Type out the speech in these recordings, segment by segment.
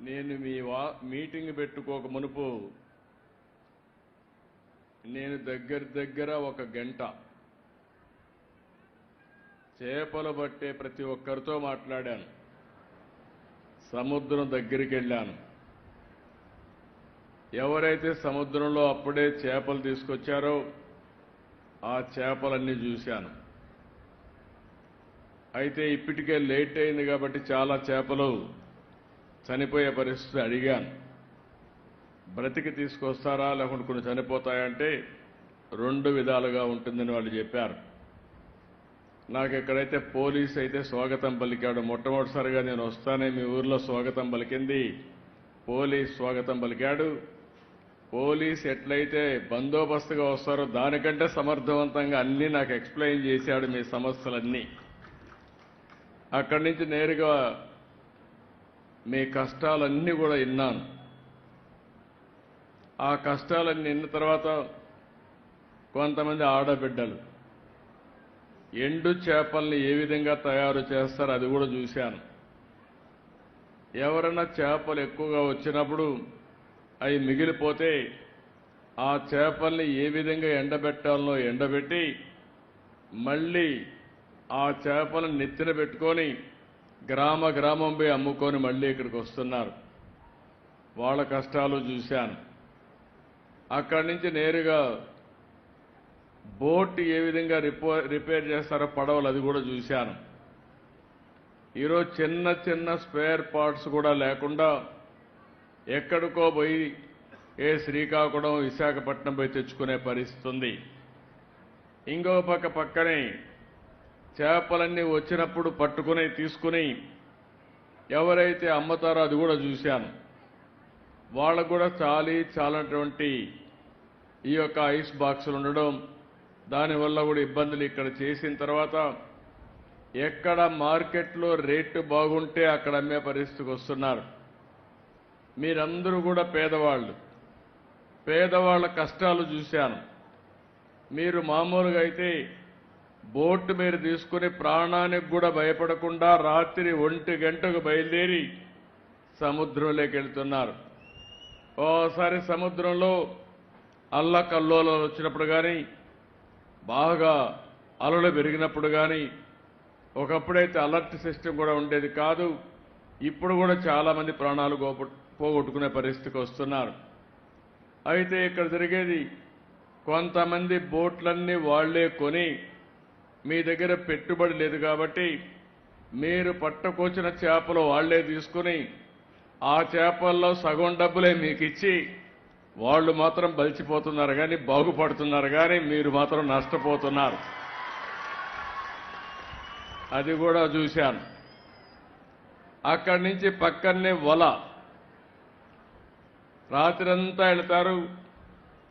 నేను మీ వా మీటింగ్ పెట్టుకోక మునుపు నేను దగ్గర దగ్గర ఒక గంట చేపలు పట్టే ప్రతి ఒక్కరితో మాట్లాడాను. సముద్రం దగ్గరికి వెళ్ళాను. ఎవరైతే సముద్రంలో అప్పుడే చేపలు తీసుకొచ్చారో ఆ చేపలన్నీ చూశాను. అయితే ఇప్పటికే లేట్ అయింది కాబట్టి చాలా చేపలు చనిపోయే పరిస్థితి అడిగాను. బ్రతికి తీసుకొస్తారా లేకుంటే కొన్ని చనిపోతాయంటే రెండు విధాలుగా ఉంటుందని వాళ్ళు చెప్పారు. నాకు ఎక్కడైతే పోలీస్ అయితే స్వాగతం పలికాడు మొట్టమొదటిసారిగా నేను వస్తానే మీ ఊర్లో స్వాగతం పలికింది. పోలీస్ స్వాగతం పలికాడు. పోలీస్ ఎట్లయితే బందోబస్తుగా వస్తారో దానికంటే సమర్థవంతంగా అన్నీ నాకు ఎక్స్ప్లెయిన్ చేశాడు మీ సమస్యలన్నీ. అక్కడి నుంచి నేరుగా మీ కష్టాలన్నీ కూడా విన్నాను. ఆ కష్టాలన్నీ విన్న తర్వాత కొంతమంది ఆడబిడ్డలు ఎండు చేపల్ని ఏ విధంగా తయారు చేస్తారు అది కూడా చూశాను. ఎవరైనా చేపలు ఎక్కువగా వచ్చినప్పుడు అవి మిగిలిపోతే ఆ చేపల్ని ఏ విధంగా ఎండబెట్టాలనో ఎండబెట్టి మళ్ళీ ఆ చేపలను నెత్తిన పెట్టుకొని గ్రామ గ్రామం పోయి అమ్ముకొని మళ్ళీ ఇక్కడికి వస్తున్నారు. వాళ్ళ కష్టాలు చూశాను. అక్కడి నుంచి నేరుగా బోట్ ఏ విధంగా రిపేర్ చేస్తారో పడవలు అది కూడా చూశాను. ఈరోజు చిన్న చిన్న స్పేర్ పార్ట్స్ కూడా లేకుండా ఎక్కడికో పోయి ఏ శ్రీకాకుళం విశాఖపట్నం పోయి తెచ్చుకునే పరిస్థితి ఉంది. ఇంకో పక్క పక్కనే చేపలన్నీ వచ్చినప్పుడు పట్టుకుని తీసుకుని ఎవరైతే అమ్ముతారో అది కూడా చూశాను. వాళ్ళకు కూడా చాలి చాలనటువంటి ఈ యొక్క ఐస్ బాక్సులు ఉండడం దానివల్ల కూడా ఇబ్బందులు ఇక్కడ చేసిన తర్వాత ఎక్కడ మార్కెట్లో రేటు బాగుంటే అక్కడ అమ్మే పరిస్థితికి వస్తున్నారు. మీరందరూ కూడా పేదవాళ్ళు. పేదవాళ్ళ కష్టాలు చూశాను. మీరు మామూలుగా అయితే బోటు మీరు తీసుకుని ప్రాణానికి కూడా భయపడకుండా రాత్రి ఒంటి గంటకు బయలుదేరి సముద్రంలోకి వెళ్తున్నారు. ఓసారి సముద్రంలో అల్లకల్లోలాలు వచ్చినప్పుడు కానీ బాగా అలలు పెరిగినప్పుడు కానీ ఒకప్పుడైతే అలర్ట్ సిస్టమ్ కూడా ఉండేది కాదు ఇప్పుడు కూడా చాలామంది ప్రాణాలు పోగొట్టుకునే పరిస్థితికి వస్తున్నారు. అయితే ఇక్కడ జరిగేది కొంతమంది బోట్లన్నీ వాళ్ళే కొని మీ దగ్గర పెట్టుబడి లేదు కాబట్టి మీరు పట్టుకొచ్చిన చేపలు వాళ్ళే తీసుకుని ఆ చేపల్లో సగం డబ్బులే మీకు ఇచ్చి వాళ్ళు మాత్రం బలిచిపోతున్నారు కానీ బాగుపడుతున్నారు కానీ మీరు మాత్రం నష్టపోతున్నారు. అది కూడా చూశాను. అక్కడి నుంచి పక్కనే వల. రాత్రంతా వెళ్తారు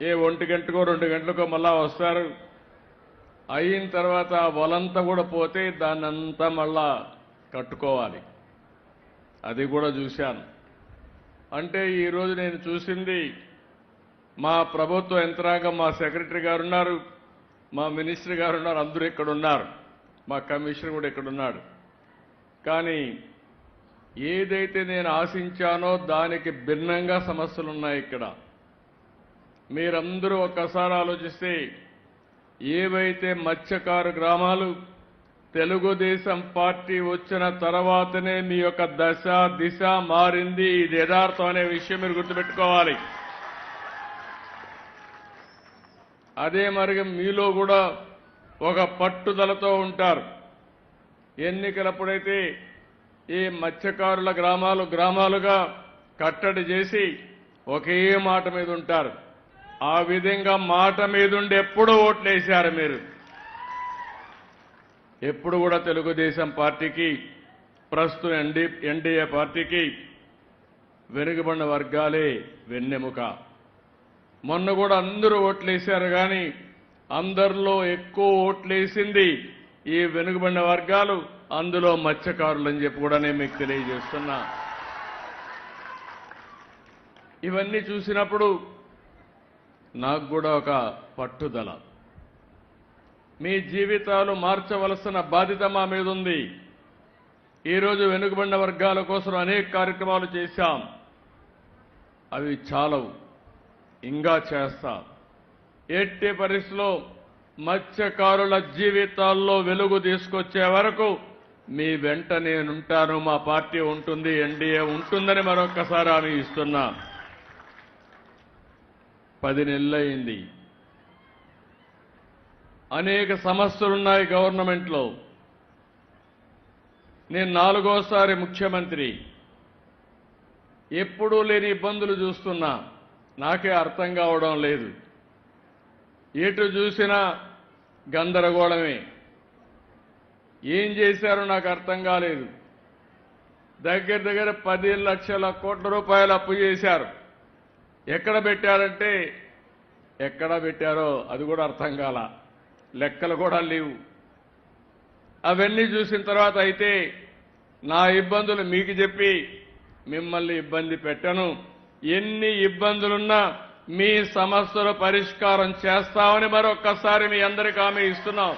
ఏ ఒంటి గంటకో రెండు గంటలకో మళ్ళా వస్తారు. అయిన తర్వాత ఆ వలంతా కూడా పోతే దాన్నంతా మళ్ళా కట్టుకోవాలి. అది కూడా చూశాను. అంటే ఈరోజు నేను చూసింది మా ప్రభుత్వ యంత్రాంగం మా సెక్రటరీ గారు ఉన్నారు మా మినిస్టర్ గారు ఉన్నారు అందరూ ఇక్కడ ఉన్నారు. మా కమిషనర్ కూడా ఇక్కడ ఉన్నాడు. కానీ ఏదైతే నేను ఆశించానో దానికి భిన్నంగా సమస్యలు ఉన్నాయి ఇక్కడ. మీరందరూ ఒక్కసారి ఆలోచిస్తే ఏవైతే మత్స్యకారు గ్రామాలు తెలుగుదేశం పార్టీ వచ్చిన తర్వాతనే మీ యొక్క దశ దిశ మారింది ఇది యథార్థం అనే విషయం మీరు గుర్తుపెట్టుకోవాలి. అదే మరి మీలో కూడా ఒక పట్టుదలతో ఉంటారు. ఎన్నికలప్పుడైతే ఈ మత్స్యకారుల గ్రామాలు గ్రామాలుగా కట్టడి చేసి ఒకే మాట మీద ఉంటారు. ఆ విధంగా మాట మీద ఉండి ఎప్పుడు ఓట్లేశారు మీరు. ఎప్పుడు కూడా తెలుగుదేశం పార్టీకి ప్రస్తుతం ఎన్డీ ఎన్డీఏ పార్టీకి వెనుకబడిన వర్గాలే వెన్నెముక. మొన్న కూడా అందరూ ఓట్లేశారు కానీ అందరిలో ఎక్కువ ఓట్లేసింది ఈ వెనుకబడిన వర్గాలు అందులో మత్స్యకారులు అని చెప్పి కూడా నేను మీకు తెలియజేస్తున్నా. ఇవన్నీ చూసినప్పుడు నాకు కూడా ఒక పట్టుదల. మీ జీవితాలు మార్చవలసిన బాధ్యత మా మీద ఉంది ఈరోజు వెనుకబడిన వర్గాల కోసం అనేక కార్యక్రమాలు చేశాం. అవి చాలవు. ఇంకా చేస్తా. ఎట్టి పరిస్థితిలో మత్స్యకారుల జీవితాల్లో వెలుగు తీసుకొచ్చే వరకు మీ వెంట నేనుంటాను మా పార్టీ ఉంటుంది ఎన్డీఏ ఉంటుందని మరొక్కసారి హామీ ఇస్తున్నా. పది నెలలైంది. అనేక సమస్యలున్నాయి గవర్నమెంట్లో. నేను నాలుగోసారి ముఖ్యమంత్రి. ఎప్పుడూ లేని ఇబ్బందులు చూస్తున్నా. నాకే అర్థం కావడం లేదు. ఎటు చూసినా గందరగోళమే. ఏం చేశారో నాకు అర్థం కాలేదు. దగ్గర దగ్గర పది లక్షల కోట్ల రూపాయలు అప్పు చేశారు. ఎక్కడ పెట్టారంటే ఎక్కడ పెట్టారో అది కూడా అర్థం కాల. లెక్కలు కూడా లేవు. అవన్నీ చూసిన తర్వాత అయితే నా ఇబ్బందులు మీకు చెప్పి మిమ్మల్ని ఇబ్బంది పెట్టను. ఎన్ని ఇబ్బందులున్నా మీ సమస్యల పరిష్కారం చేస్తామని మరొక్కసారి మీ అందరికీ హామీ ఇస్తున్నాం.